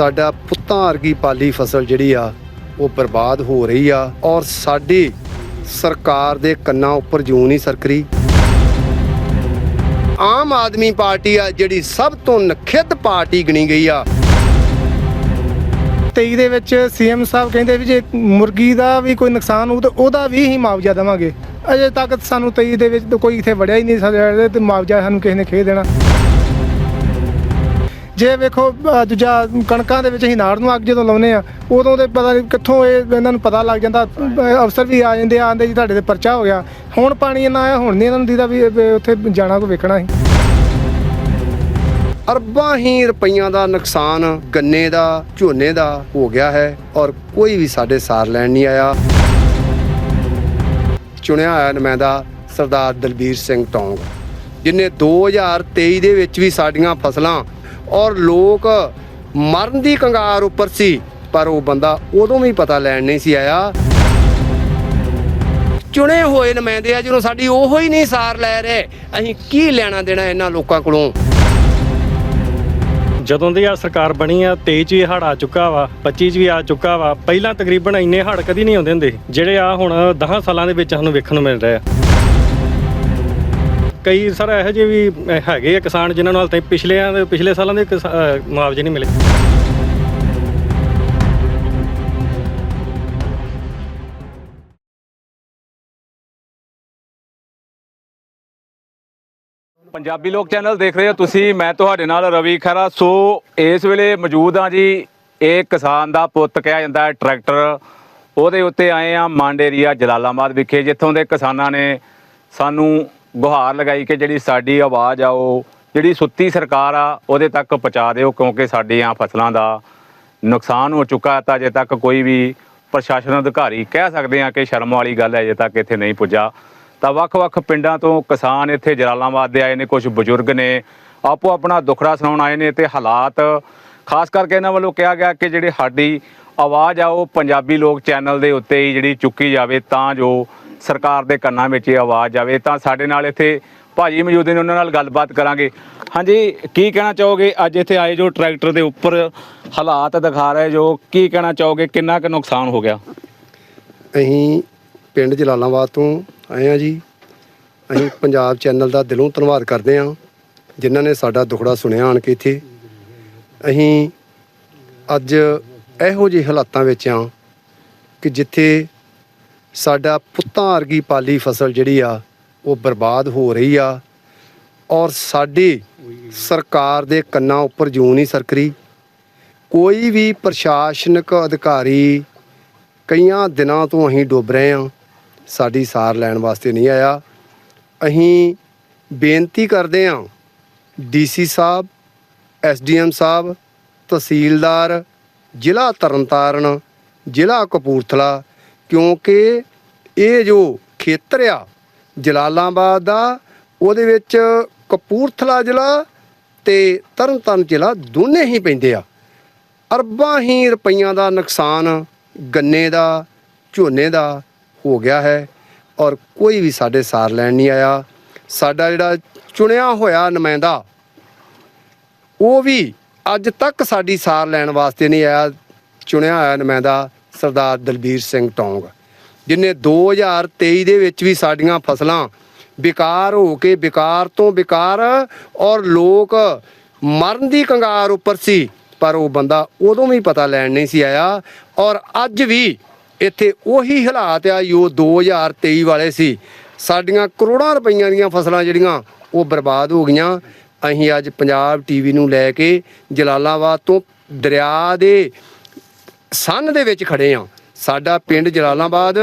ਸਾਡਾ ਪੁੱਤਾਂ ਵਰਗੀ ਪਾਲੀ ਫਸਲ ਜਿਹੜੀ ਆ, ਉਹ ਬਰਬਾਦ ਹੋ ਰਹੀ ਆ ਔਰ ਸਾਡੀ ਸਰਕਾਰ ਦੇ ਕੰਨਾਂ ਉੱਪਰ ਜੂੰ ਨਹੀਂ ਸਰਕਰੀ। ਆਮ ਆਦਮੀ ਪਾਰਟੀ ਆ ਜਿਹੜੀ ਸਭ ਤੋਂ ਨਖਿੱਧ ਪਾਰਟੀ ਗਣੀ ਗਈ ਆ। 23 ਦੇ ਵਿੱਚ ਸੀਐਮ ਸਾਹਿਬ ਕਹਿੰਦੇ ਵੀ ਜੇ ਮੁਰਗੀ ਦਾ ਵੀ ਕੋਈ ਨੁਕਸਾਨ ਹੋਊ ਤਾਂ ਉਹਦਾ ਵੀ ਹੀ ਮੁਆਵਜ਼ਾ ਦੇਵਾਂਗੇ। ਅਜੇ ਤੱਕ ਸਾਨੂੰ 23 ਦੇ ਵਿੱਚ ਕੋਈ ਇੱਥੇ ਵੜਿਆ ਹੀ ਨਹੀਂ ਸਾਡੇ ਤੇ ਮੁਆਵਜ਼ਾ ਸਾਨੂੰ ਕਿਸੇ ਨੇ ਖੇ ਦੇਣਾ। ਜੇ ਵੇਖੋ, ਅਹ, ਦੂਜਾ ਕਣਕਾਂ ਦੇ ਵਿੱਚ ਅਸੀਂ ਨਾੜ ਨੂੰ ਅੱਗ ਜਦੋਂ ਲਾਉਨੇ ਆ ਉਦੋਂ ਤੇ ਪਤਾ ਨਹੀਂ ਕਿੱਥੋਂ ਇਹ ਇਹਨਾਂ ਨੂੰ ਪਤਾ ਲੱਗ ਜਾਂਦਾ, ਅਹ, ਅਫਸਰ ਵੀ ਆ ਜਾਂਦੇ ਆ, ਆਂਦੇ ਜੀ ਤੁਹਾਡੇ ਤੇ ਪਰਚਾ ਹੋ ਗਿਆ। ਹੁਣ ਪਾਣੀ ਇਹਨਾਂ ਆਇਆ, ਹੁਣ ਨਹੀਂ ਇਹਨਾਂ ਨੂੰ ਦੀਦਾ ਵੀ ਵੀ ਉੱਥੇ ਜਾਣਾ ਕੋਈ ਵੇਖਣਾ ਸੀ। ਅਰਬਾਂ ਹੀ ਰੁਪਈਆਂ ਦਾ ਨੁਕਸਾਨ ਗੰਨੇ ਦਾ, ਝੋਨੇ ਦਾ ਹੋ ਗਿਆ ਹੈ ਔਰ ਕੋਈ ਵੀ ਸਾਡੇ ਸਾਰ ਲੈਣ ਨਹੀਂ ਆਇਆ। ਚੁਣਿਆ ਹੋਇਆ ਨੁਮਾਇੰਦਾ ਸਰਦਾਰ ਦਲਬੀਰ ਸਿੰਘ ਟੌਂਗ, ਜਿਨੇ 2023 ਦੇ ਵਿੱਚ ਵੀ ਸਾਡੀਆਂ ਫਸਲਾਂ ਔਰ ਲੋਕ ਮਰਨ ਦੀ ਕੰਗਾਰ ਉੱਪਰ ਸੀ, ਪਰ ਉਹ ਬੰਦਾ ਉਦੋਂ ਵੀ ਪਤਾ ਲੈਣ ਨਹੀਂ ਸੀ ਆਇਆ। ਚੁਣੇ ਹੋਏ ਨੁਮਾਇੰਦੇ ਆ ਜਦੋਂ ਸਾਡੀ ਉਹੋ ਹੀ ਨਹੀਂ ਸਾਰ ਲੈ ਰਹੇ। ਅਸੀਂ ਕੀ ਲੈਣਾ ਦੇਣਾ ਇਹਨਾਂ ਲੋਕਾਂ ਕੋਲੋਂ? ਜਦੋਂ ਦੀ ਆ ਸਰਕਾਰ ਬਣੀ ਆ 23 ਚ ਵੀ ਹੜ ਆ ਚੁੱਕਾ ਵਾ 25 ਚ ਵੀ ਆ ਚੁੱਕਾ ਵਾ, ਪਹਿਲਾਂ ਤਕਰੀਬਨ ਇੰਨੇ ਹੜ ਕਦੀ ਨਹੀਂ ਆਉਂਦੇ ਹੁੰਦੇ, ਜਿਹੜੇ ਆ ਹੁਣ 10 ਸਾਲਾਂ ਦੇ ਵਿੱਚ ਸਾਨੂੰ ਵੇਖਣ ਨੂੰ ਮਿਲ ਰਹੇ ਆ। ਕਈ ਸਰ ਇਹੋ ਜਿਹੇ ਵੀ ਹੈਗੇ ਆ ਕਿਸਾਨ ਜਿਨ੍ਹਾਂ ਨੂੰ ਹਾਲ ਤਾਈਂ ਪਿਛਲੇ ਦੇ ਪਿਛਲੇ ਸਾਲਾਂ ਦੇ ਕਿਸਾ- ਅਹ, ਮੁਆਵਜ਼ੇ ਨਹੀਂ ਮਿਲੇ। ਪੰਜਾਬੀ ਲੋਕ ਚੈਨਲ ਦੇਖ ਰਹੇ ਹੋ ਤੁਸੀਂ ਮੈਂ ਤੁਹਾਡੇ ਨਾਲ ਰਵੀ ਖਰਾ ਸੋ ਇਸ ਵੇਲੇ ਮੌਜੂਦ ਹਾਂ ਜੀ ਇਹ ਕਿਸਾਨ ਦਾ ਪੁੱਤ ਕਿਹਾ ਜਾਂਦਾ ਹੈ ਟਰੈਕਟਰ। ਉਹਦੇ ਉੱਤੇ ਆਏ ਆ ਮੰਡ ਏਰੀਆ ਜਲਾਲਾਬਾਦ ਵਿਖੇ ਜਿੱਥੋਂ ਦੇ ਕਿਸਾਨਾਂ ਨੇ ਸਾਨੂੰ ਗੁਹਾਰ ਲਗਾਈ ਕਿ ਜਿਹੜੀ ਸਾਡੀ ਆਵਾਜ਼ ਆ, ਉਹ ਜਿਹੜੀ ਸੁੱਤੀ ਸਰਕਾਰ ਆ, ਉਹਦੇ ਤੱਕ ਪਹੁੰਚਾ ਦਿਓ ਕਿਉਂਕਿ ਸਾਡੀਆਂ ਫਸਲਾਂ ਦਾ ਨੁਕਸਾਨ ਹੋ ਚੁੱਕਾ ਹੈ ਤਾਂ ਅਜੇ ਤੱਕ ਕੋਈ ਵੀ ਪ੍ਰਸ਼ਾਸਨ ਅਧਿਕਾਰੀ ਕਹਿ ਸਕਦੇ ਆ ਕਿ ਸ਼ਰਮ ਵਾਲੀ ਗੱਲ ਹੈ, ਅਜੇ ਤੱਕ ਇੱਥੇ ਨਹੀਂ ਪੁੱਜਾ। ਤਾਂ ਵੱਖ-ਵੱਖ ਪਿੰਡਾਂ ਤੋਂ ਕਿਸਾਨ ਇੱਥੇ ਜਲਾਲਾਬਾਦ ਦੇ ਆਏ ਨੇ ਕੁਝ ਬਜ਼ੁਰਗ ਨੇ, ਆਪੋ ਆਪਣਾ ਦੁੱਖੜਾ ਸੁਣਾਉਣ ਆਏ ਨੇ ਤੇ ਹਾਲਾਤ, ਖਾਸ ਕਰਕੇ ਇਹਨਾਂ ਵੱਲੋਂ ਕਿਹਾ ਗਿਆ ਕਿ ਜਿਹੜੀ ਸਾਡੀ ਆਵਾਜ਼ ਆ, ਉਹ ਪੰਜਾਬੀ ਲੋਕ ਚੈਨਲ ਦੇ ਉੱਤੇ ਹੀ ਜਿਹੜੀ ਚੁੱਕੀ ਜਾਵੇ ਤਾਂ ਜੋ ਸਰਕਾਰ ਦੇ ਕੰਨਾਂ ਵਿੱਚ ਇਹ ਆਵਾਜ਼ ਜਾਵੇ ਤਾਂ ਸਾਡੇ ਨਾਲ ਇੱਥੇ ਭਾਜੀ ਮੌਜੂਦ ਨੇ, ਉਹਨਾਂ ਨਾਲ ਗੱਲਬਾਤ ਕਰਾਂਗੇ। ਹਾਂਜੀ, ਕੀ ਕਹਿਣਾ ਚਾਹੋਗੇ? ਅੱਜ ਇੱਥੇ ਆਏ ਜੋ ਟਰੈਕਟਰ ਦੇ ਉੱਪਰ ਹਾਲਾਤ ਦਿਖਾ ਰਹੇ ਜੋ, ਕੀ ਕਹਿਣਾ ਚਾਹੋਗੇ? ਕਿੰਨਾ ਕੁ ਨੁਕਸਾਨ ਹੋ ਗਿਆ? ਅਸੀਂ ਪਿੰਡ ਜਲਾਲਾਬਾਦ ਤੋਂ ਆਏ ਆ ਜੀ। ਅਸੀਂ ਪੰਜਾਬ ਚੈਨਲ ਦਾ ਦਿਲੋਂ ਧੰਨਵਾਦ ਕਰਦੇ ਹਾਂ, ਜਿਨ੍ਹਾਂ ਨੇ ਸਾਡਾ ਦੁਖੜਾ ਸੁਣਿਆ ਆਣ ਕੇ ਇੱਥੇ। ਅਸੀਂ ਅੱਜ ਇਹੋ ਜਿਹੇ ਹਾਲਾਤਾਂ ਵਿੱਚ ਆ ਕਿ ਜਿੱਥੇ ਸਾਡਾ ਪੁੱਤਾਂ ਵਰਗੀ ਪਾਲੀ ਫਸਲ ਜਿਹੜੀ ਆ, ਉਹ ਬਰਬਾਦ ਹੋ ਰਹੀ ਆ ਔਰ ਸਾਡੀ ਸਰਕਾਰ ਦੇ ਕੰਨਾਂ ਉੱਪਰ ਜੂੰ ਨਹੀਂ ਸਰਕਰੀ। ਕੋਈ ਵੀ ਪ੍ਰਸ਼ਾਸਨਿਕ ਅਧਿਕਾਰੀ ਕਈਆਂ ਦਿਨਾਂ ਤੋਂ ਅਸੀਂ ਡੁੱਬ ਰਹੇ ਹਾਂ, ਸਾਡੀ ਸਾਰ ਲੈਣ ਵਾਸਤੇ ਨਹੀਂ ਆਇਆ। ਅਸੀਂ ਬੇਨਤੀ ਕਰਦੇ ਹਾਂ ਡੀਸੀ ਸਾਹਿਬ ਐਸਡੀਐਮ ਸਾਹਿਬ, ਤਹਿਸੀਲਦਾਰ, ਜ਼ਿਲ੍ਹਾ ਤਰਨਤਾਰਨ, ਜ਼ਿਲ੍ਹਾ ਕਪੂਰਥਲਾ ਕਿਉਂਕਿ ਇਹ ਜੋ ਖੇਤਰ ਆ, ਜਲਾਲਾਬਾਦ ਦਾ, ਉਹਦੇ ਵਿੱਚ ਕਪੂਰਥਲਾ ਜ਼ਿਲ੍ਹਾ ਤੇ ਤਰਨਤਾਰਨ ਜ਼ਿਲ੍ਹਾ ਦੋਨੇ ਹੀ ਪੈਂਦੇ ਆ। ਅਰਬਾਂ ਹੀ ਰੁਪਈਆਂ ਦਾ ਨੁਕਸਾਨ ਗੰਨੇ ਦਾ, ਝੋਨੇ ਦਾ ਹੋ ਗਿਆ ਹੈ ਔਰ ਕੋਈ ਵੀ ਸਾਡੇ ਸਾਰ ਲੈਣ ਨਹੀਂ ਆਇਆ। ਸਾਡਾ ਜਿਹੜਾ ਚੁਣਿਆ ਹੋਇਆ ਨੁਮਾਇੰਦਾ, ਉਹ ਵੀ ਅੱਜ ਤੱਕ ਸਾਡੀ ਸਾਰ ਲੈਣ ਵਾਸਤੇ ਨਹੀਂ ਆਇਆ, ਚੁਣਿਆ ਹੋਇਆ ਨੁਮਾਇੰਦਾ। ਸਰਦਾਰ ਦਲਬੀਰ ਸਿੰਘ ਟੌਂਗ, ਜਿਨੇ 2023 ਦੇ ਵਿੱਚ ਵੀ ਸਾਡੀਆਂ ਫਸਲਾਂ ਵਿਕਾਰ ਹੋ ਕੇ ਵਿਕਾਰ ਤੋਂ ਵਿਕਾਰ ਔਰ ਲੋਕ ਮਰਨ ਦੀ ਕੰਗਾਰ ਉੱਪਰ ਸੀ, ਪਰ ਉਹ ਬੰਦਾ ਉਦੋਂ ਵੀ ਪਤਾ ਲੈਣ ਨਹੀਂ ਸੀ ਆਇਆ ਔਰ ਅੱਜ ਵੀ ਇੱਥੇ ਉਹੀ ਹਾਲਾਤ ਆ, ਜੋ 2023 ਵਾਲੇ ਸੀ। ਸਾਡੀਆਂ ਕਰੋੜਾਂ ਰੁਪਈਆਂ ਦੀਆਂ ਫਸਲਾਂ ਜਿਹੜੀਆਂ ਉਹ ਬਰਬਾਦ ਹੋ ਗਈਆਂ। ਅਸੀਂ ਅੱਜ ਪੰਜਾਬ ਟੀਵੀ ਨੂੰ ਲੈ ਕੇ ਜਲਾਲਾਬਾਦ ਤੋਂ ਦਰਿਆ ਦੇ ਸੰਨ ਦੇ ਵਿੱਚ ਖੜੇ ਆ। ਸਾਡਾ ਪਿੰਡ ਜਲਾਲਾਬਾਦ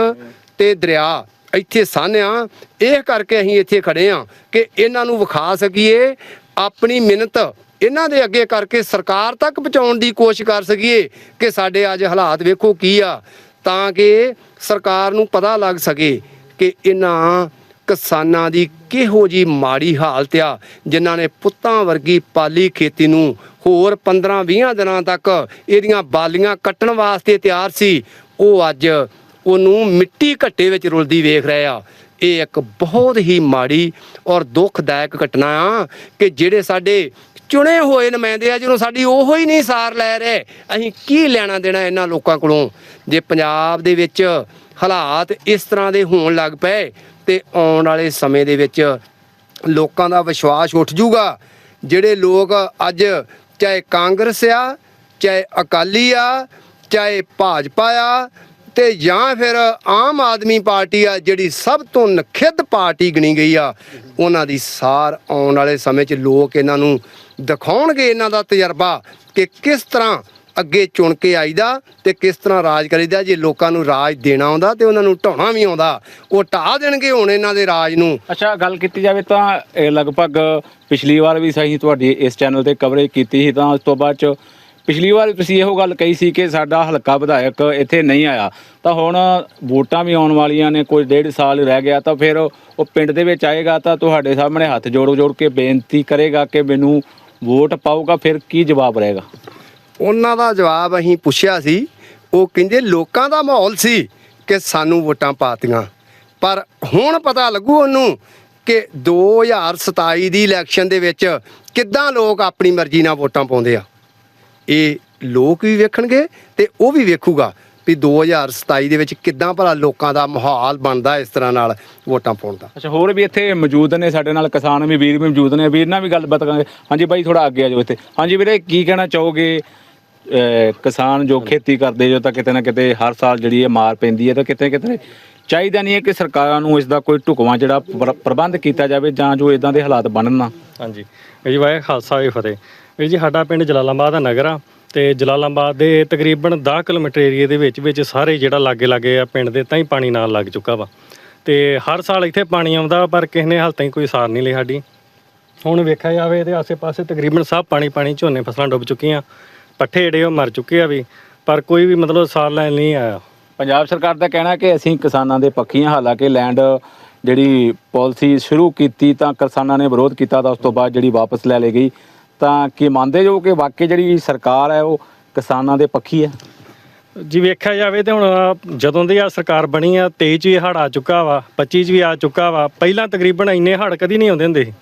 ਤੇ ਦਰਿਆ, ਇੱਥੇ ਸੰਨ ਆ। ਇਹ ਕਰਕੇ ਅਸੀਂ ਇੱਥੇ ਖੜੇ ਆ ਕਿ ਇਹਨਾਂ ਨੂੰ ਵਿਖਾ ਸਕੀਏ, ਆਪਣੀ ਮਿਹਨਤ ਇਹਨਾਂ ਦੇ ਅੱਗੇ ਕਰਕੇ ਸਰਕਾਰ ਤੱਕ ਪਹੁੰਚਾਉਣ ਦੀ ਕੋਸ਼ਿਸ਼ ਕਰ ਸਕੀਏ ਕਿ ਸਾਡੇ ਅੱਜ ਹਾਲਾਤ ਵੇਖੋ ਕੀ ਆ। ਤਾਂ ਕਿ ਸਰਕਾਰ ਨੂੰ ਪਤਾ ਲੱਗ ਸਕੇ ਕਿ ਇਹਨਾਂ ਕਿਸਾਨਾਂ ਦੀ ਕਿਹੋ ਜੀ ਮਾੜੀ ਹਾਲਤ ਆ, ਜਿਨ੍ਹਾਂ ਨੇ ਪੁੱਤਾਂ ਵਰਗੀ ਪਾਲੀ ਖੇਤੀ ਨੂੰ ਹੋਰ 15-20 ਦਿਨਾਂ ਤੱਕ ਇਹਦੀਆਂ ਬਾਲੀਆਂ ਕੱਟਣ ਵਾਸਤੇ ਤਿਆਰ ਸੀ। ਉਹ ਅੱਜ ਉਹਨੂੰ ਮਿੱਟੀ ਘੱਟੇ ਵਿੱਚ ਰੁਲਦੀ ਵੇਖ ਰਹੇ ਆ। ਇਹ ਇੱਕ ਬਹੁਤ ਹੀ ਮਾੜੀ ਔਰ ਦੁਖਦਾਇਕ ਘਟਨਾ ਆ ਕਿ ਜਿਹੜੇ ਸਾਡੇ ਚੁਣੇ ਹੋਏ ਨੁਮਾਇੰਦੇ ਆ ਜਦੋਂ ਸਾਡੀ ਉਹੋ ਹੀ ਨਹੀਂ ਸਾਰ ਲੈ ਰਹੇ, ਅਸੀਂ ਕੀ ਲੈਣਾ ਦੇਣਾ ਇਹਨਾਂ ਲੋਕਾਂ ਕੋਲੋਂ? ਜੇ ਪੰਜਾਬ ਦੇ ਵਿੱਚ ਹਾਲਾਤ ਇਸ ਤਰ੍ਹਾਂ ਦੇ ਹੋਣ ਲੱਗ ਪਏ ਤੇ ਆਉਣ ਵਾਲੇ ਸਮੇਂ ਦੇ ਵਿੱਚ ਲੋਕਾਂ ਦਾ ਵਿਸ਼ਵਾਸ ਉੱਠ ਜਾਊਗਾ ਜਿਹੜੇ ਲੋਕ ਅੱਜ ਚਾਹੇ ਕਾਂਗਰਸ ਆ, ਚਾਹੇ ਅਕਾਲੀ ਆ, ਚਾਹੇ ਭਾਜਪਾ ਆ, ਤੇ ਜਾਂ ਫਿਰ ਆਮ ਆਦਮੀ ਪਾਰਟੀ ਆ ਜਿਹੜੀ ਸਭ ਤੋਂ ਨਖਿੱਧ ਪਾਰਟੀ ਗਣੀ ਗਈ ਆ, ਉਹਨਾਂ ਦੀ ਸਾਰ ਆਉਣ ਵਾਲੇ ਸਮੇਂ 'ਚ ਲੋਕ ਇਹਨਾਂ ਨੂੰ ਦਿਖਾਉਣਗੇ, ਇਹਨਾਂ ਦਾ ਤਜਰਬਾ ਕਿ ਕਿਸ ਤਰ੍ਹਾਂ ਅੱਗੇ ਚੁਣ ਕੇ ਆਈਦਾ ਤੇ ਕਿਸ ਤਰ੍ਹਾਂ ਰਾਜ ਕਰੀਦਾ? ਜੇ ਲੋਕਾਂ ਨੂੰ ਰਾਜ ਦੇਣਾ ਆਉਂਦਾ ਤੇ ਉਹਨਾਂ ਨੂੰ ਢਾਉਣਾ ਵੀ ਆਉਂਦਾ, ਉਹ ਢਾ ਦੇਣਗੇ ਹੁਣ ਇਹਨਾਂ ਦੇ ਰਾਜ ਨੂੰ। ਅੱਛਾ, ਗੱਲ ਕੀਤੀ ਜਾਵੇ ਤਾਂ ਇਹ ਲਗਭਗ ਪਿਛਲੀ ਵਾਰ ਵੀ ਸਹੀ ਤੁਹਾਡੀ ਇਸ ਚੈਨਲ ਤੇ ਕਵਰੇਜ ਕੀਤੀ ਸੀ, ਤਾਂ ਉਸ ਤੋਂ ਬਾਅਦ ਚ ਪਿਛਲੀ ਵਾਰ ਵੀ ਤੁਸੀਂ ਇਹੋ ਗੱਲ ਕਹੀ ਸੀ ਕਿ ਸਾਡਾ ਹਲਕਾ ਵਿਧਾਇਕ ਇੱਥੇ ਨਹੀਂ ਆਇਆ। ਤਾਂ ਹੁਣ ਵੋਟਾਂ ਵੀ ਆਉਣ ਵਾਲੀਆਂ ਨੇ ਕੋਈ ਡੇਢ ਸਾਲ ਰਹਿ ਗਿਆ, ਤਾਂ ਫਿਰ ਉਹ ਪਿੰਡ ਦੇ ਵਿੱਚ ਆਏਗਾ ਤਾਂ ਤੁਹਾਡੇ ਸਾਹਮਣੇ ਹੱਥ ਜੋੜ ਜੋੜ ਕੇ ਬੇਨਤੀ ਕਰੇਗਾ ਕਿ ਮੈਨੂੰ ਵੋਟ ਪਾਊਗਾ, ਫਿਰ ਕੀ ਜਵਾਬ ਰਹੇਗਾ? ਉਹਨਾਂ ਦਾ ਜਵਾਬ ਅਸੀਂ ਪੁੱਛਿਆ ਸੀ, ਉਹ ਕਹਿੰਦੇ ਲੋਕਾਂ ਦਾ ਮਾਹੌਲ ਸੀ ਕਿ ਸਾਨੂੰ ਵੋਟਾਂ ਪਾਤੀਆਂ। ਪਰ ਹੁਣ ਪਤਾ ਲੱਗੂ ਉਹਨੂੰ ਕਿ 2027 ਦੀ ਇਲੈਕਸ਼ਨ ਦੇ ਵਿੱਚ ਕਿੱਦਾਂ ਲੋਕ ਆਪਣੀ ਮਰਜ਼ੀ ਨਾਲ ਵੋਟਾਂ ਪਾਉਂਦੇ ਆ। ਇਹ ਲੋਕ ਵੀ ਵੇਖਣਗੇ ਤੇ ਉਹ ਵੀ ਵੇਖੂਗਾ ਵੀ 2027 ਦੇ ਵਿੱਚ ਕਿੱਦਾਂ ਭਲਾ ਲੋਕਾਂ ਦਾ ਮਾਹੌਲ ਬਣਦਾ ਇਸ ਤਰ੍ਹਾਂ ਨਾਲ ਵੋਟਾਂ ਪਾਉਣ ਦਾ। ਅੱਛਾ, ਹੋਰ ਵੀ ਇੱਥੇ ਮੌਜੂਦ ਨੇ ਸਾਡੇ ਨਾਲ ਕਿਸਾਨ ਵੀ, ਵੀਰ ਵੀ ਮੌਜੂਦ ਨੇ। ਵੀਰ ਨਾਲ ਵੀ ਗੱਲਬਾਤ ਕਰਾਂਗੇ। ਹਾਂਜੀ ਬਾਈ ਥੋੜਾ ਅੱਗੇ ਆ ਜਾਓ ਇੱਥੇ। ਹਾਂਜੀ ਵੀਰੇ, ਕੀ ਕਹਿਣਾ ਚਾਹੋਗੇ? ਕਿਸਾਨ ਜੋ ਖੇਤੀ ਕਰਦੇ ਜੋ ਤਾਂ ਕਿਤੇ ਨਾ ਕਿਤੇ ਹਰ ਸਾਲ ਜਿਹੜੀ ਇਹ ਮਾਰ ਪੈਂਦੀ ਹੈ ਤਾਂ ਕਿਤੇ ਕਿਤੇ ਚਾਹੀਦਾ ਨਹੀਂ ਹੈ ਕਿ ਸਰਕਾਰਾਂ ਨੂੰ ਇਸ ਦਾ ਕੋਈ ਢੁਕਵਾਂ ਜਿਹੜਾ ਪ੍ਰ- ਪ੍ਰਬੰਧ ਕੀਤਾ ਜਾਵੇ ਜਾਂ ਜੋ ਇਦਾਂ ਦੇ ਹਾਲਾਤ ਬਣਨ ਨਾ। ਹਾਂਜੀ। ਜੀ ਵਾਹਿ ਖਾਲਸਾ ਵੀ ਫਤਿਹ। ਵੀਰ ਜੀ ਸਾਡਾ ਪਿੰਡ ਜਲਾਲਾਬਾਦ ਦਾ ਨਗਰ ਆ ਤੇ ਜਲਾਲਾਬਾਦ ਦੇ ਤਕਰੀਬਨ 10 ਕਿਲੋਮੀਟਰ ਏਰੀਏ ਦੇ ਵਿੱਚ ਵਿੱਚ ਸਾਰੇ ਜਿਹੜਾ ਲਾਗੇ ਲਾਗੇ ਆ ਪਿੰਡ ਦੇ ਤਾਂ ਹੀ ਪਾਣੀ ਨਾਲ ਲੱਗ ਚੁੱਕਾ ਵਾ। ਤੇ ਹਰ ਸਾਲ ਇੱਥੇ ਪਾਣੀ ਆਉਂਦਾ ਪਰ ਕਿਸੇ ਨੇ ਹਾਲ ਤਾਈਂ ਕੋਈ ਸਾਰ ਨਹੀਂ ਲਈ ਸਾਡੀ। ਹੁਣ ਵੇਖਿਆ ਜਾਵੇ ਇਹਦੇ ਆਸੇ-ਪਾਸੇ ਤਕਰੀਬਨ ਸਭ ਪਾਣੀ ਪਾਣੀ ਝੋਨੇ ਫਸਲਾਂ ਡੁੱਬ ਚੁੱਕੀਆਂ। ਪੱਠੇ ਜਿਹੜੇ ਉਹ ਮਰ ਚੁੱਕੇ ਆ ਵੀ ਪਰ ਕੋਈ ਵੀ ਮਤਲਬ ਸਾਰ ਲੈਣ ਨਹੀਂ ਆਇਆ। ਪੰਜਾਬ ਸਰਕਾਰ ਦਾ ਕਹਿਣਾ ਕਿ ਅਸੀਂ ਕਿਸਾਨਾਂ ਦੇ ਪੱਖੀ ਹਾਂ ਹਾਲਾਂਕਿ ਲੈਂਡ ਜਿਹੜੀ ਪਾਲਿਸੀ ਸ਼ੁਰੂ ਕੀਤੀ ਤਾਂ ਕਿਸਾਨਾਂ ਨੇ ਵਿਰੋਧ ਕੀਤਾ ਤਾਂ ਉਸ ਤੋਂ ਬਾਅਦ ਜਿਹੜੀ ਵਾਪਸ ਲੈ ਲਈ ਗਈ। ਤਾਂ ਕੀ ਮੰਨਦੇ ਜੋ ਕਿ ਵਾਕਈ ਜਿਹੜੀ ਸਰਕਾਰ ਹੈ ਉਹ ਕਿਸਾਨਾਂ ਦੇ ਪੱਖੀ ਹੈ? ਜੀ ਵੇਖਿਆ ਜਾਵੇ ਤੇ ਹੁਣ ਜਦੋਂ ਦੀ ਆ ਸਰਕਾਰ ਬਣੀ ਆ 23 ਚ ਵੀ ਹੜ ਆ ਚੁੱਕਾ ਵਾ 25 ਚ ਵੀ ਆ ਚੁੱਕਾ ਵਾ ਪਹਿਲਾਂ ਤਕਰੀਬਨ ਇੰਨੇ ਹੜ ਕਦੀ ਨਹੀਂ ਆਉਂਦੇ ਹੁੰਦੇ।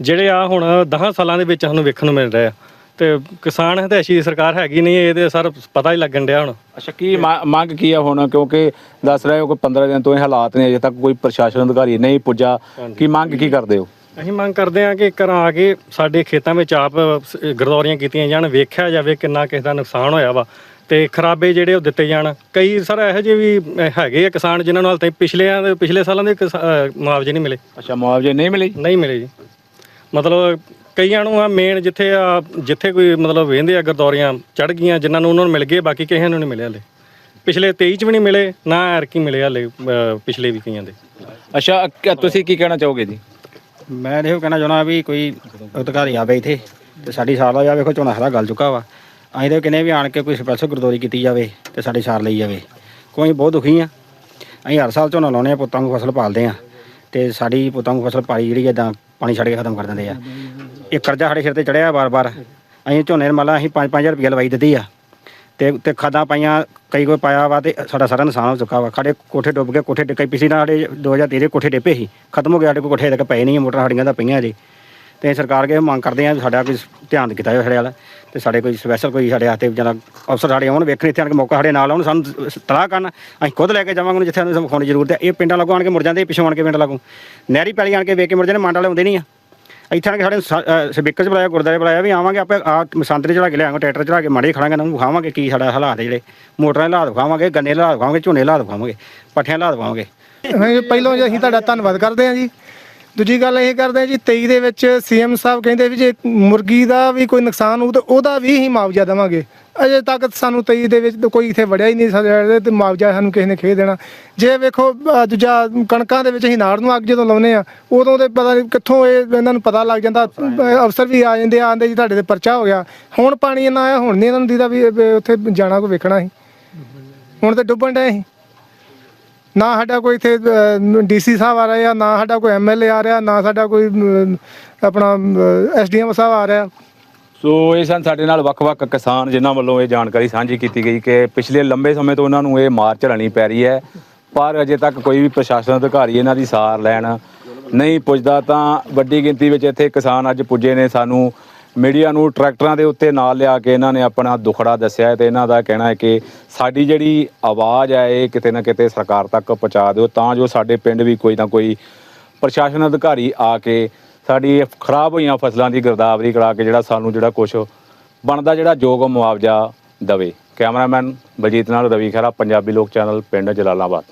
ਜਿਹੜੇ ਆ ਹੁਣ 10 ਸਾਲਾਂ ਦੇ ਵਿੱਚ ਸਾਨੂੰ ਵੇਖਣ ਨੂੰ ਮਿਲ ਰਹੇ ਆ। ਤੇ ਕਿਸਾਨ ਹਤੈਸ਼ੀ ਦੀ ਸਰਕਾਰ ਹੈਗੀ ਨਹੀਂ ਇਹਦੇ ਸਰ ਪਤਾ ਹੀ ਲੱਗਣ ਡਿਆ ਹੁਣ। ਅੱਛਾ ਕੀ ਮਾ- ਮੰਗ ਕੀ ਹੈ ਹੁਣ? ਕਿਉਂਕਿ ਦੱਸ ਰਹੇ ਹੋ ਕਿ 15 ਦਿਨ ਤੋਂ ਇਹ ਹਾਲਾਤ ਨੇ ਅਜੇ ਤੱਕ ਕੋਈ ਪ੍ਰਸ਼ਾਸਨ ਅਧਿਕਾਰੀ ਨਹੀਂ ਪੁੱਜਾ। ਕੀ ਮੰਗ ਕੀ ਕਰਦੇ ਹੋ? ਅਸੀਂ ਮੰਗ ਕਰਦੇ ਹਾਂ ਕਿ ਘਰਾਂ ਆ ਕੇ ਸਾਡੇ ਖੇਤਾਂ ਵਿੱਚ ਆਪ ਸ- ਗਰਦੌਰੀਆਂ ਕੀਤੀਆਂ ਜਾਣ ਵੇਖਿਆ ਜਾਵੇ ਕਿੰਨਾ ਕਿਸੇ ਦਾ ਨੁਕਸਾਨ ਹੋਇਆ ਵਾ। ਤੇ ਖਰਾਬੇ ਜਿਹੜੇ ਉਹ ਦਿੱਤੇ ਜਾਣ। ਕਈ ਸਰ ਇਹੋ ਜਿਹੇ ਵੀ ਹੈਗੇ ਆ ਕਿਸਾਨ ਜਿਨ੍ਹਾਂ ਨੂੰ ਹਾਲ ਤਾਈਂ ਪਿਛਲੇ ਦੇ ਪਿਛਲੇ ਸਾਲਾਂ ਦੇ ਕਿਸਾ- ਮੁਆਵਜ਼ੇ ਨਹੀਂ ਮਿਲੇ। ਅੱਛਾ ਮੁਆਵਜ਼ੇ ਨਹੀਂ ਮਿਲੇ ਨਹੀਂ ਮਿਲੇ ਜੀ। ਮਤਲਬ ਕਈਆਂ ਨੂੰ ਆ ਮੇਨ ਜਿੱਥੇ ਆ ਜਿੱਥੇ ਕੋਈ ਮਤਲਬ ਵੇਂਦੇ ਆ ਗਰਦੌਰੀਆਂ ਚੜ ਗਈਆਂ ਜਿਨ੍ਹਾਂ ਨੂੰ ਉਹਨਾਂ ਨੂੰ ਮਿਲ ਗਏ ਬਾਕੀ ਕਿਸੇ ਨੂੰ ਨਹੀਂ ਮਿਲੇ ਹਲੇ। ਪਿਛਲੇ 23 ਚ ਵੀ ਨਹੀਂ ਮਿਲੇ ਨਾ ਐਰਕੀ ਮਿਲੇ ਹਲੇ ਪਿਛਲੇ ਵੀ ਕਈਆਂ ਦੇ। ਅੱਛਾ ਤੁਸੀਂ ਕੀ ਕਹਿਣਾ ਚਾਹੋਗੇ ਜੀ? ਮੈਂ ਇਹੋ ਕਹਿਣਾ ਚਾਹੁੰਦਾ ਵੀ ਕੋਈ ਅਧਿਕਾਰੀ ਆਵੇ ਇੱਥੇ ਤੇ ਸਾਡੀ ਸਾਰ ਦਾ ਜਾ ਵੇਖੋ ਝੋਨਾ ਸਾਰਾ ਗਲ ਚੁੱਕਾ ਵਾ। ਅਸੀਂ ਤਾਂ ਕਿਨੇ ਵੀ ਆਣ ਕੇ ਕੋਈ ਸਪੈਸ਼ਲ ਗੁਰਦੌਰੀ ਕੀਤੀ ਜਾਵੇ ਤੇ ਸਾਡੀ ਸਾਰ ਲਈ ਜਾਵੇ। ਕੋਈ ਬਹੁਤ ਦੁਖੀ ਆ। ਅਸੀਂ ਹਰ ਸਾਲ ਝੋਨਾ ਲਾਉਨੇ ਆ ਪੁੱਤਾਂ ਨੂੰ ਫਸਲ ਪਾਲਦੇ ਆ ਤੇ ਸਾਡੀ ਪੁੱਤਾਂ ਨੂੰ ਫਸਲ ਪਾਲੀ ਜਿਹੜੀ ਇਦਾਂ ਪਾਣੀ ਛੱਡ ਕੇ ਖਤਮ ਕਰ ਦਿੰਦੇ ਆ। ਇਹ ਕਰਜ਼ਾ ਸਾਡੇ ਸਿਰ ਤੇ ਚੜਿਆ ਬਾਰ-ਬਾਰ ਅਸੀਂ ਝੋਨੇ ਨੂੰ ਮੰਨ ਲਾ ਅਸੀਂ 5-5000 ਰੁਪਏ ਲਵਾਈ ਦਿੱਤੀ ਆ। ਤੇ ਤੇ ਖਾਦਾਂ ਪਾਈਆਂ, ਕਈ ਕੋਈ ਪਾਇਆ ਵਾ ਤੇ ਸਾਡਾ ਸਾਰਾ ਨੁਕਸਾਨ ਹੋ ਚੁੱਕਾ ਵਾ। ਸਾਡੇ ਕੋਠੇ ਡੁੱਬ ਗਏ, ਕੋਠੇ ਡਿੱਗੇ ਪਿਛਲੀ ਨਾਲ ਸਾਡੇ 2013 ਕੋਠੇ ਡਿੱਪੇ ਸੀ। ਖਤਮ ਹੋ ਗਿਆ, ਸਾਡੇ ਕੋਲ ਕੋਠੇ ਤੱਕ ਪਏ ਨਹੀਂ ਮੋਟਰ ਸਾਡੀਆਂ ਦਾ ਪਈਆਂ ਜੀ। ਤੇ ਸਰਕਾਰ ਕੇ ਮੰਗ ਕਰਦੇ ਆ ਸਾਡਾ ਕੋਈ ਧਿਆਨ ਕੀਤਾ ਜਾਵੇ ਸਾਡੇ ਵਾਲਾ। ਤੇ ਸਾਡੇ ਕੋਈ ਸਪੈਸ਼ਲ ਕੋਈ ਸਾਡੇ ਹੱਥੇ ਜਨਾ ਅਫਸਰ ਸਾਡੇ ਆਉਣ, ਵੇਖਣ, ਇੱਥੇ ਆਣ ਕੇ ਮੌਕਾ ਸਾਡੇ ਨਾਲ ਆਉਣ, ਸਾਨੂੰ ਤਲਾਹ ਕਰਨ। ਅਸੀਂ ਖੁਦ ਲੈ ਕੇ ਜਾਵਾਂਗੇ, ਉਹਨੂੰ ਜਿੱਥੇ ਸਾਨੂੰ ਵਿਖਾਉਣ ਦੀ ਜ਼ਰੂਰਤ ਹੈ। ਇਹ ਪਿੰਡਾਂ ਲੱਗੋਂ ਆਣ ਕੇ ਮੁੜ ਜਾਂਦੇ, ਪਿੱਛੋਂ ਆਣ ਕੇ ਪਿੰਡ ਲੱਗੋਂ। ਨਹਿਰੀ ਪੈਲੀ ਆਣ ਕੇ ਵੇਖ ਕੇ ਮੁੜ ਜਾਂਦੇ ਮੰਡ ਵਾਲੇ ਆਉਂਦੇ ਨਹੀਂ ਆ। ਇੱਥੇ ਆਣ ਕੇ ਸਾਡੇ ਸਪੀਕਰ 'ਚ ਬੁਲਾਇਆ ਗੁਰਦਾਰੇ ਬੁਲਾਇਆ ਵੀ ਆਵਾਂਗੇ ਆਪੇ, ਆ ਸੰਤਰੇ ਚੜਾ ਕੇ ਲਿਆਵਾਂਗੇ, ਟਰੈਕਟਰ ਚੜਾ ਕੇ ਮਾੜੇ ਖੜਾਂਗੇ ਨੂੰ ਵਿਖਾਵਾਂਗੇ ਕੀ ਸਾਡਾ ਹਾਲਾਤ ਹੈ ਜਿਹੜੇ। ਮੋਟਰਾਂ ਦੇ ਹਾਲਾਤ ਵਿਖਾਵਾਂਗੇ, ਗੰਨੇ ਦੇ ਹਾਲਾਤ ਵਿਖਾਵਾਂਗੇ, ਝੋਨੇ ਦੇ ਹਾਲਾਤ ਵਿਖਾਵਾਂਗੇ, ਪੱਠਿਆਂ ਦੇ ਹਾਲਾਤ ਵਿਖਾਵਾਂਗੇ। ਪਹਿਲਾਂ ਜੀ ਅਸੀਂ ਤੁਹਾਡਾ ਧੰਨਵਾਦ ਕਰਦੇ ਹਾਂ ਜੀ। ਦੂਜੀ ਗੱਲ ਇਹ ਕਰਦੇ ਹਾਂ ਜੀ 23 ਦੇ ਵਿੱਚ ਸੀਐਮ ਸਾਹਿਬ ਕਹਿੰਦੇ ਵੀ ਜੇ ਮੁਰਗੀ ਦਾ ਵੀ ਕੋਈ ਨੁਕਸਾਨ ਹੋਊ ਤਾਂ ਉਹਦਾ ਵੀ ਹੀ ਮੁਆਵਜ਼ਾ ਦੇਵਾਂਗੇ। ਅਜੇ ਤੱਕ ਸਾਨੂੰ 23 ਦੇ ਵਿੱਚ ਕੋਈ ਇੱਥੇ ਵੜਿਆ ਹੀ ਨਹੀਂ ਸਾਡੇ ਤੇ ਮੁਆਵਜ਼ਾ ਸਾਨੂੰ ਕਿਸੇ ਨੇ ਖੇ ਦੇਣਾ। ਜੇ ਵੇਖੋ ਦੂਜਾ ਕਣਕਾਂ ਦੇ ਵਿੱਚ ਅਸੀਂ ਨਾੜ ਨੂੰ ਅੱਗ ਜਦੋਂ ਲਾਉਨੇ ਆ ਉਦੋਂ ਤੇ ਪਤਾ ਨਹੀਂ ਕਿੱਥੋਂ ਇਹ ਇਹਨਾਂ ਨੂੰ ਪਤਾ ਲੱਗ ਜਾਂਦਾ, ਅਫਸਰ ਵੀ ਆ ਜਾਂਦੇ ਆ, ਆਂਦੇ ਜੀ ਤੁਹਾਡੇ ਤੇ ਪਰਚਾ ਹੋ ਗਿਆ। ਹੁਣ ਪਾਣੀ ਇੰਨਾ ਆਇਆ, ਹੁਣ ਨਹੀਂ ਇਹਨਾਂ ਨੂੰ ਦੀਦਾ ਵੀ ਉੱਥੇ ਜਾਣਾ ਕੋਈ ਵੇਖਣਾ ਸੀ। ਹੁਣ ਤੇ ਡੁੱਬਣ ਡਏ ਸੀ। ਨਾ ਸਾਡਾ ਕੋਈ ਇੱਥੇ ਡੀਸੀ ਸਾਹਿਬ ਆ ਰਿਹਾ ਨਾ ਸਾਡਾ ਕੋਈ ਐਮਐਲਏ ਆ ਰਿਹਾ ਨਾ ਸਾਡਾ ਕੋਈ ਅਮ, ਆਪਣਾ ਐਸਡੀਐਮ ਸਾਹਿਬ ਆ ਰਿਹਾ। ਸੋ ਇਹ ਸਨ ਸਾਡੇ ਨਾਲ ਵੱਖ-ਵੱਖ ਕਿਸਾਨ ਜਿਨ੍ਹਾਂ ਵੱਲੋਂ ਇਹ ਜਾਣਕਾਰੀ ਸਾਂਝੀ ਕੀਤੀ ਗਈ ਕਿ ਪਿਛਲੇ ਲੰਬੇ ਸਮੇਂ ਤੋਂ ਉਹਨਾਂ ਨੂੰ ਇਹ ਮਾਰ ਝੱਲਣੀ ਪੈ ਰਹੀ ਹੈ ਪਰ ਅਜੇ ਤੱਕ ਕੋਈ ਵੀ ਪ੍ਰਸ਼ਾਸਨ ਅਧਿਕਾਰੀ ਇਹਨਾਂ ਦੀ ਸਾਰ ਲੈਣ ਨਹੀਂ ਪੁੱਜਦਾ। ਤਾਂ ਵੱਡੀ ਗਿਣਤੀ ਵਿੱਚ ਇੱਥੇ ਕਿਸਾਨ ਅੱਜ ਪੁੱਜੇ ਨੇ ਸਾਨੂੰ ਮੀਡੀਆ ਨੂੰ ਟਰੈਕਟਰਾਂ ਦੇ ਉੱਤੇ ਨਾਲ ਲਿਆ ਕੇ ਇਹਨਾਂ ਨੇ ਆਪਣਾ ਦੁਖੜਾ ਦੱਸਿਆ ਹੈ ਤੇ ਇਹਨਾਂ ਦਾ ਕਹਿਣਾ ਹੈ ਕਿ ਸਾਡੀ ਜਿਹੜੀ ਆਵਾਜ਼ ਹੈ, ਇਹ ਕਿਤੇ ਨਾ ਕਿਤੇ ਸਰਕਾਰ ਤੱਕ ਪਹੁੰਚਾ ਦਿਓ, ਤਾਂ ਜੋ ਸਾਡੇ ਪਿੰਡ ਵੀ ਕੋਈ ਨਾ ਕੋਈ ਪ੍ਰਸ਼ਾਸਨ ਅਧਿਕਾਰੀ ਆ ਕੇ ਸਾਡੀ ਖਰਾਬ ਹੋਈਆਂ ਫਸਲਾਂ ਦੀ ਗਿਰਦਾਵਰੀ ਕਰਾ ਕੇ ਜਿਹੜਾ ਸਾਨੂੰ ਜਿਹੜਾ ਕੁਝ ਬਣਦਾ, ਜਿਹੜਾ ਯੋਗ ਮੁਆਵਜ਼ਾ ਦਵੇ। ਕੈਮਰਾਮੈਨ ਬਲਜੀਤ ਨਾਲ ਰਵੀ ਖਹਿਰਾ, ਪੰਜਾਬੀ ਲੋਕ ਚੈਨਲ, ਪਿੰਡ ਜਲਾਲਾਬਾਦ।